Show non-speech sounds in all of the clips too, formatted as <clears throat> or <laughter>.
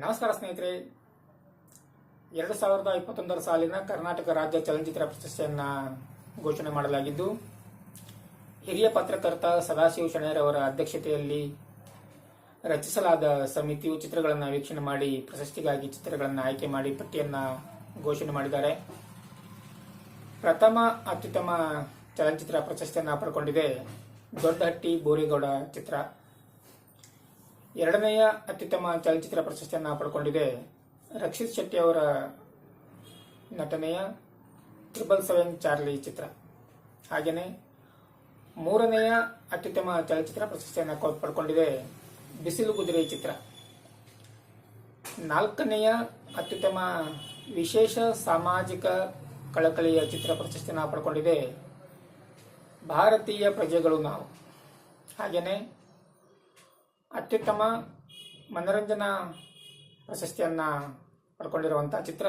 ನಮಸ್ಕಾರ ಸ್ನೇಹಿತರೆ. ಎರಡು ಸಾವಿರದ ಇಪ್ಪತ್ತೊಂದರ ಸಾಲಿನ ಕರ್ನಾಟಕ ರಾಜ್ಯ ಚಲನಚಿತ್ರ ಪ್ರಶಸ್ತಿಯನ್ನು ಘೋಷಣೆ ಮಾಡಲಾಗಿದ್ದು, ಹಿರಿಯ ಪತ್ರಕರ್ತ ಸದಾಶಿವ ಅವರ ಅಧ್ಯಕ್ಷತೆಯಲ್ಲಿ ರಚಿಸಲಾದ ಸಮಿತಿಯು ಚಿತ್ರಗಳನ್ನು ವೀಕ್ಷಣೆ ಮಾಡಿ, ಪ್ರಶಸ್ತಿಗಾಗಿ ಚಿತ್ರಗಳನ್ನು ಆಯ್ಕೆ ಮಾಡಿ ಪಟ್ಟಿಯನ್ನು ಘೋಷಣೆ ಮಾಡಿದ್ದಾರೆ. ಪ್ರಥಮ ಅತ್ಯುತ್ತಮ ಚಲನಚಿತ್ರ ಪ್ರಶಸ್ತಿಯನ್ನು ಪಡ್ಕೊಂಡಿದೆ ದೊಡ್ಡಹಟ್ಟಿ ಬೋರೇಗೌಡ ಚಿತ್ರ. ಎರಡನೆಯ ಅತ್ಯುತ್ತಮ ಚಲನಚಿತ್ರ ಪ್ರಶಸ್ತಿಯನ್ನು ಪಡ್ಕೊಂಡಿದೆ ರಕ್ಷಿತ್ ಶೆಟ್ಟಿ ಅವರ ನಟನೆಯ ಟ್ರಿಬಲ್ ಸೆವೆನ್ ಚಾರ್ಲಿ ಚಿತ್ರ. ಹಾಗೆಯೇ ಮೂರನೆಯ ಅತ್ಯುತ್ತಮ ಚಲನಚಿತ್ರ ಪ್ರಶಸ್ತಿಯನ್ನು ಪಡ್ಕೊಂಡಿದೆ ಬಿಸಿಲು ಕುದುರೆ ಚಿತ್ರ. ನಾಲ್ಕನೆಯ ಅತ್ಯುತ್ತಮ ವಿಶೇಷ ಸಾಮಾಜಿಕ ಕಳಕಳಿಯ ಚಿತ್ರ ಪ್ರಶಸ್ತಿಯನ್ನು ಪಡ್ಕೊಂಡಿದೆ ಭಾರತೀಯ ಪ್ರಜೆಗಳು ನಾವು. ಹಾಗೆಯೇ ಅತ್ಯುತ್ತಮ ಮನರಂಜನಾ ಪ್ರಶಸ್ತಿಯನ್ನು ಪಡ್ಕೊಂಡಿರುವಂಥ ಚಿತ್ರ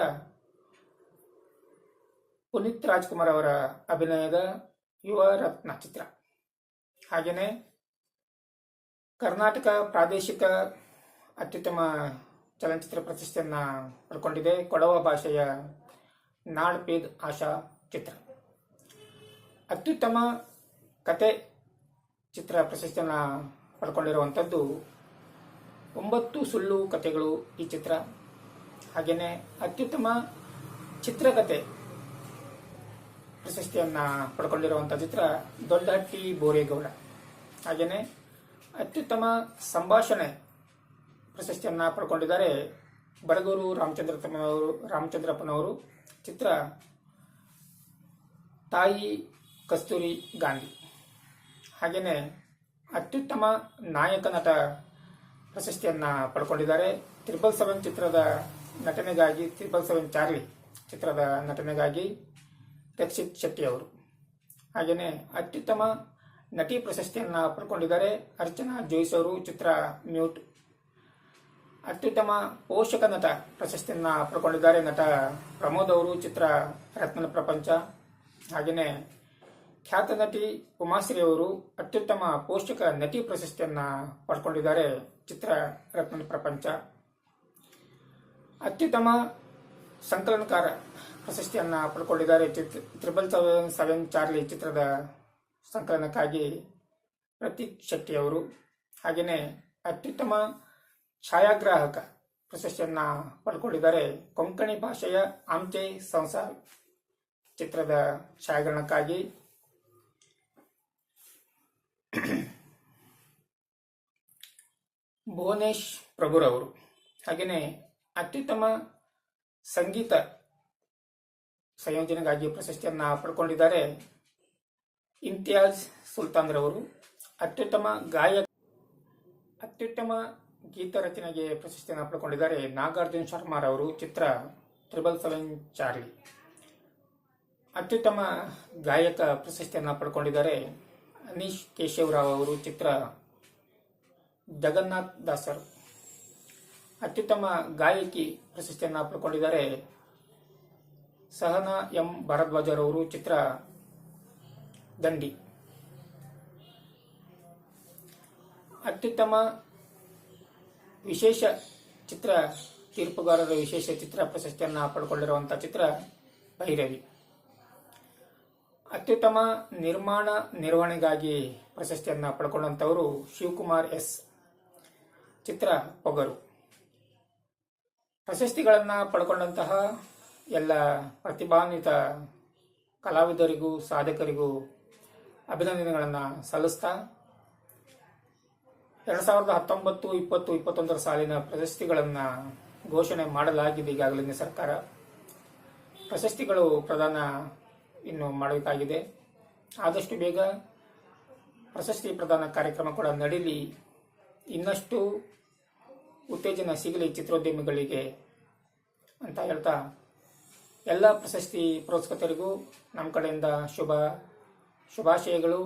ಪುನೀತ್ ರಾಜ್ಕುಮಾರ್ ಅವರ ಅಭಿನಯದ ಯುವ ರತ್ನ ಚಿತ್ರ. ಹಾಗೆಯೇ ಕರ್ನಾಟಕ ಪ್ರಾದೇಶಿಕ ಅತ್ಯುತ್ತಮ ಚಲನಚಿತ್ರ ಪ್ರಶಸ್ತಿಯನ್ನು ಪಡ್ಕೊಂಡಿದೆ ಕೊಡವ ಭಾಷೆಯ ನಾಡ್ ಪೇದ್ ಆಶಾ ಚಿತ್ರ. ಅತ್ಯುತ್ತಮ ಕತೆ ಚಿತ್ರ ಪ್ರಶಸ್ತಿಯನ್ನ ಪಡ್ಕೊಂಡಿರುವಂಥದ್ದು ಒಂಬತ್ತು ಸುಳ್ಳು ಕಥೆಗಳು ಈ ಚಿತ್ರ. ಹಾಗೆಯೇ ಅತ್ಯುತ್ತಮ ಚಿತ್ರಕಥೆ ಪ್ರಶಸ್ತಿಯನ್ನ ಪಡ್ಕೊಂಡಿರುವಂಥ ಚಿತ್ರ ದೊಡ್ಡಹಟ್ಟಿ ಬೋರೇಗೌಡ. ಹಾಗೆಯೇ ಅತ್ಯುತ್ತಮ ಸಂಭಾಷಣೆ ಪ್ರಶಸ್ತಿಯನ್ನ ಪಡ್ಕೊಂಡಿದ್ದಾರೆ ಬಡಗೂರು ರಾಮಚಂದ್ರಪ್ಪನವರು ರಾಮಚಂದ್ರಪ್ಪನವರು. ಚಿತ್ರ ತಾಯಿ ಕಸ್ತೂರಿ ಗಾಂಧಿ. ಹಾಗೆಯೇ ಅತ್ಯುತ್ತಮ ನಾಯಕ ನಟ ಪ್ರಶಸ್ತಿಯನ್ನ ಪಡ್ಕೊಂಡಿದ್ದಾರೆ. ತ್ರಿಬಲ್ ಸೆವೆನ್ ಚಿತ್ರದ ನಟನೆಗಾಗಿ, ತ್ರಿಬಲ್ ಸೆವೆನ್ ಚಾರ್ಲಿ ಚಿತ್ರದ ನಟನೆಗಾಗಿ ರಕ್ಷಿತ್ ಶೆಟ್ಟಿ ಅವರು. ಹಾಗೆಯೇ ಅತ್ಯುತ್ತಮ ನಟಿ ಪ್ರಶಸ್ತಿಯನ್ನ ಪಡ್ಕೊಂಡಿದ್ದಾರೆ ಅರ್ಚನಾ ಜೋಯಿಸ್ ಅವರು ಚಿತ್ರ ಮ್ಯೂಟ್. ಅತ್ಯುತ್ತಮ ಪೋಷಕ ನಟ ಪ್ರಶಸ್ತಿಯನ್ನ ಪಡ್ಕೊಂಡಿದ್ದಾರೆ ನಟ ಪ್ರಮೋದ್ ಅವರು ಚಿತ್ರ ರತ್ನ ಪ್ರಪಂಚ. ಹಾಗೆಯೇ ಖ್ಯಾತ ನಟಿ ಉಮಾಶ್ರೀ ಅವರು ಅತ್ಯುತ್ತಮ ಪೋಷಕ ನಟಿ ಪ್ರಶಸ್ತಿಯನ್ನ ಪಡ್ಕೊಂಡಿದ್ದಾರೆ ಚಿತ್ರ ರತ್ನ ಪ್ರಪಂಚ. ಅತ್ಯುತ್ತಮ ಸಂಕಲನಕಾರ ಪ್ರಶಸ್ತಿಯನ್ನ ಪಡ್ಕೊಂಡಿದ್ದಾರೆ ಚಿತ್ರ ತ್ರಿಬಲ್ ಸೆವೆನ್ ಸೆವೆನ್ ಚಾರ್ಲಿ ಚಿತ್ರದ ಸಂಕಲನಕ್ಕಾಗಿ ಪ್ರತೀಕ್ ಶೆಟ್ಟಿ ಅವರು. ಹಾಗೆಯೇ ಅತ್ಯುತ್ತಮ ಛಾಯಾಗ್ರಾಹಕ ಪ್ರಶಸ್ತಿಯನ್ನ ಪಡ್ಕೊಂಡಿದ್ದಾರೆ ಕೊಂಕಣಿ ಭಾಷೆಯ ಆಮ್ಚೆ ಸಂಸಾರ್ ಚಿತ್ರದ ಛಾಯಾಗ್ರಹಣಕ್ಕಾಗಿ. <clears throat> ಭುವನೇಶ್ ಪ್ರಭುರವರು. ಹಾಗೆಯೇ ಅತ್ಯುತ್ತಮ ಸಂಗೀತ ಸಂಯೋಜನೆಗಾಗಿ ಪ್ರಶಸ್ತಿಯನ್ನು ಪಡ್ಕೊಂಡಿದ್ದಾರೆ ಇಮ್ತಿಯಾಜ್ ಸುಲ್ತಾನ್ ರವರು ಅತ್ಯುತ್ತಮ ಗಾಯಕ, ಅತ್ಯುತ್ತಮ ಗೀತ ರಚನೆಗೆ ಪ್ರಶಸ್ತಿಯನ್ನು ಪಡ್ಕೊಂಡಿದ್ದಾರೆ ನಾಗಾರ್ಜುನ್ ಶರ್ಮಾರವರು. ಚಿತ್ರ ತ್ರಿಬಲ್ ಸೆವೆನ್ ಚಾರ್ಲಿ. ಅತ್ಯುತ್ತಮ ಗಾಯಕ ಪ್ರಶಸ್ತಿಯನ್ನು ಪಡ್ಕೊಂಡಿದ್ದಾರೆ ಅನೀಶ್ ಕೇಶವರಾವ್ ಅವರು ಚಿತ್ರ ಜಗನ್ನಾಥ್ ದಾಸರ್. ಅತ್ಯುತ್ತಮ ಗಾಯಕಿ ಪ್ರಶಸ್ತಿಯನ್ನು ಪಡ್ಕೊಂಡಿದ್ದಾರೆ ಸಹನಾ ಎಂ ಭರದ್ವಾಜರ್ ಅವರು ಚಿತ್ರ ದಂಡಿ. ಅತ್ಯುತ್ತಮ ವಿಶೇಷ ಚಿತ್ರ ತೀರ್ಪುಗಾರರ ವಿಶೇಷ ಚಿತ್ರ ಪ್ರಶಸ್ತಿಯನ್ನು ಪಡ್ಕೊಂಡಿರುವಂತಹ ಚಿತ್ರ ಭೈರವಿ. ಅತ್ಯುತ್ತಮ ನಿರ್ಮಾಣ ನಿರ್ವಹಣೆಗಾಗಿ ಪ್ರಶಸ್ತಿಯನ್ನು ಪಡ್ಕೊಂಡಂಥವರು ಶಿವಕುಮಾರ್ ಎಸ್. ಚಿತ್ರ ಪೊಗರು. ಪ್ರಶಸ್ತಿಗಳನ್ನು ಪಡ್ಕೊಂಡಂತಹ ಎಲ್ಲ ಪ್ರತಿಭಾನ್ವಿತ ಕಲಾವಿದರಿಗೂ, ಸಾಧಕರಿಗೂ ಅಭಿನಂದನೆಗಳನ್ನು ಸಲ್ಲಿಸ್ತಾ ಎರಡು ಸಾವಿರದ ಹತ್ತೊಂಬತ್ತು, ಇಪ್ಪತ್ತು, ಇಪ್ಪತ್ತೊಂದರ ಸಾಲಿನ ಪ್ರಶಸ್ತಿಗಳನ್ನು ಘೋಷಣೆ ಮಾಡಲಾಗಿದೆ ಈಗಾಗಲೇ ಸರ್ಕಾರ. ಪ್ರಶಸ್ತಿಗಳು ಪ್ರದಾನ ಇನ್ನು ಮಾಡಬೇಕಾಗಿದೆ. ಆದಷ್ಟು ಬೇಗ ಪ್ರಶಸ್ತಿ ಪ್ರದಾನ ಕಾರ್ಯಕ್ರಮ ಕೂಡ ನಡೀಲಿ. ಇನ್ನಷ್ಟು ಉತ್ತೇಜನ ಸಿಗಲಿ ಚಿತ್ರೋದ್ಯಮಿಗಳಿಗೆ ಅಂತ ಹೇಳ್ತಾ ಎಲ್ಲ ಪ್ರಶಸ್ತಿ ಪುರಸ್ಕೃತರಿಗೂ ನಮ್ಮ ಕಡೆಯಿಂದ ಶುಭ, ಶುಭಾಶಯಗಳು,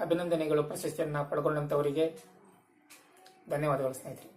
ಅಭಿನಂದನೆಗಳು ಪ್ರಶಸ್ತಿಯನ್ನು ಪಡ್ಕೊಂಡಂಥವರಿಗೆ ಧನ್ಯವಾದಗಳು ಸ್ನೇಹಿತರೆ.